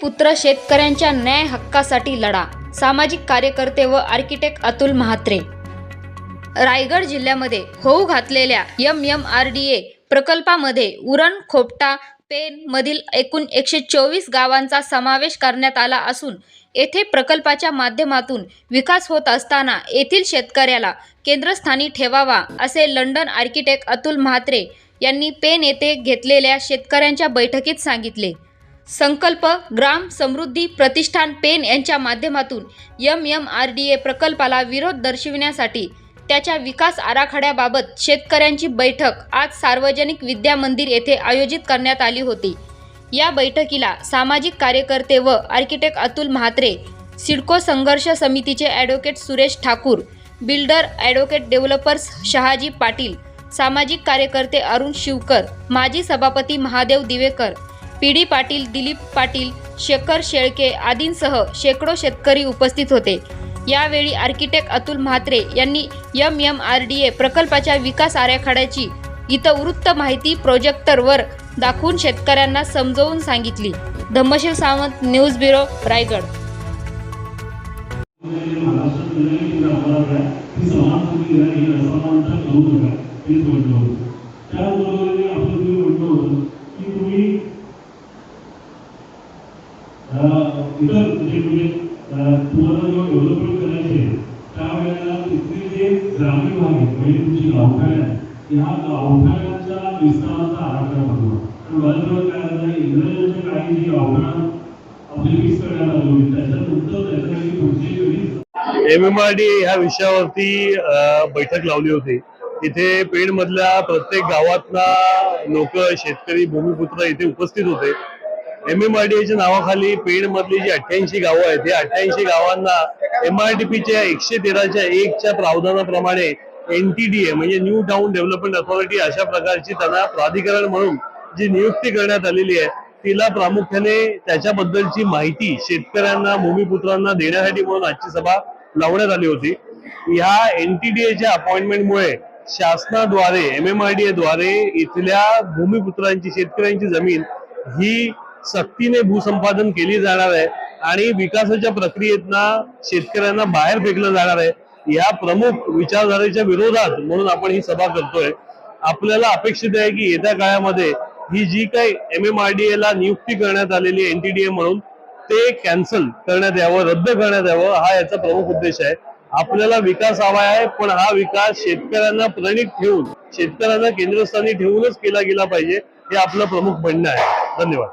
पुत्र शेतकऱ्यांच्या न्याय हक्कासाठी लढा. सामाजिक कार्यकर्ते व आर्किटेक्ट अतुल म्हात्रे. रायगड जिल्ह्यामध्ये होऊ घातलेल्या M M R D A प्रकल्पामध्ये उरण खोपटा पेन मधील एकूण एकशे चोवीस गावांचा समावेश करण्यात आला असून येथे प्रकल्पाच्या माध्यमातून विकास होत असताना येथील शेतकऱ्याला केंद्रस्थानी ठेवावा असे लंडन आर्किटेक्ट अतुल म्हात्रे यांनी पेन येथे घेतलेल्या शेतकऱ्यांच्या बैठकीत सांगितले. संकल्प ग्राम समृद्धी प्रतिष्ठान पेन यांच्या माध्यमातून M M R D A प्रकल्पाला विरोध दर्शविण्यासाठी त्याच्या विकास आराखड्याबाबत शेतकऱ्यांची बैठक आज सार्वजनिक विद्या मंदिर येथे आयोजित करण्यात आली होती. या बैठकीला सामाजिक कार्यकर्ते व आर्किटेक्ट अतुल म्हात्रे सिडको संघर्ष समितीचे advocate Suresh Thakur builder advocate developers Shahaji Patil सामाजिक कार्यकर्ते अरुण शिवकर माजी सभापती महादेव दिवेकर पी डी पाटील दिलीप पाटील शेखर शेळके आदींसह शेकडो शेतकरी उपस्थित होते. यावेळी आर्किटेक्ट अतुल म्हात्रे यांनी M M R D A प्रकल्पाच्या विकास आराखड्याची इतवृत्त माहिती प्रोजेक्टरवर दाखवून शेतकऱ्यांना समजवून सांगितली. Dhammasheel Sawant news bureau Raigad. त्याचबरोबर आपण तुम्ही ही असमानता करू नका हेच म्हटलं होतं त्याचबरोबरीने आपण तुम्ही म्हटलं होतं की तुम्ही अं, इतर म्हणजे म्हणजे तुम्हाला जेव्हा डेव्हलपमेंट करायचे त्यावेळेला तिथले जे ग्रामीण भाग आहेत म्हणजे तुमची गावठाण आहे ह्या गावठाणाच्या विस्ताराचा आराखडा बनवा पण काय झालं इंग्रजांच्या काळी जी गावठाण आपली वीस करण्यात आली होती त्याच्यानंतर त्याच्यासाठी पुढची पिढी एम एम आर डी ह्या विषयावरती बैठक लावली होती. इथे पेड मधल्या प्रत्येक गावातला लोक शेतकरी भूमिपुत्र इथे उपस्थित होते. एम एम आर डी नावाखाली पेड मधली जी अठ्ठ्याऐंशी गावं आहेत या अठ्ठ्याऐंशी गावांना एम आर पीच्या एकशे तेराच्या एकच्या प्रावधानाप्रमाणे एनटीडीए म्हणजे न्यू टाउन डेव्हलपमेंट अथॉरिटी अशा प्रकारची त्यांना प्राधिकरण म्हणून जी नियुक्ती करण्यात आलेली आहे तिला प्रामुख्याने त्याच्याबद्दलची माहिती शेतकऱ्यांना भूमिपुत्रांना देण्यासाठी म्हणून आजची सभा लावण्यात आली होती. ह्या एनटीडीएच्या अपॉइंटमेंटमुळे शासनाद्वारे एम एम आर डी द्वारे इथल्या भूमिपुत्रांची शेतकऱ्यांची जमीन ही सक्तीने भूसंपादन केली जाणार आहे आणि विकासाच्या प्रक्रियेतना शेतकऱ्यांना बाहेर फेकलं जाणार आहे. या प्रमुख विचारधारेच्या विरोधात म्हणून आपण ही सभा करतोय. आपल्याला अपेक्षित आहे की येत्या काळामध्ये ही जी काही एम एम आर डी ला नियुक्ती करण्यात आलेली एनटीडीए म्हणून ते कॅन्सल करण्यात यावं रद्द करण्यात यावं हा याचा प्रमुख उद्देश आहे. आपल्याला विकास हवा आहे पण हा विकास शेतकऱ्यांना प्रणित ठेवून शेतकऱ्यांना केंद्रस्थानी ठेवूनच केला गेला पाहिजे हे आपलं प्रमुख म्हणणं आहे. धन्यवाद.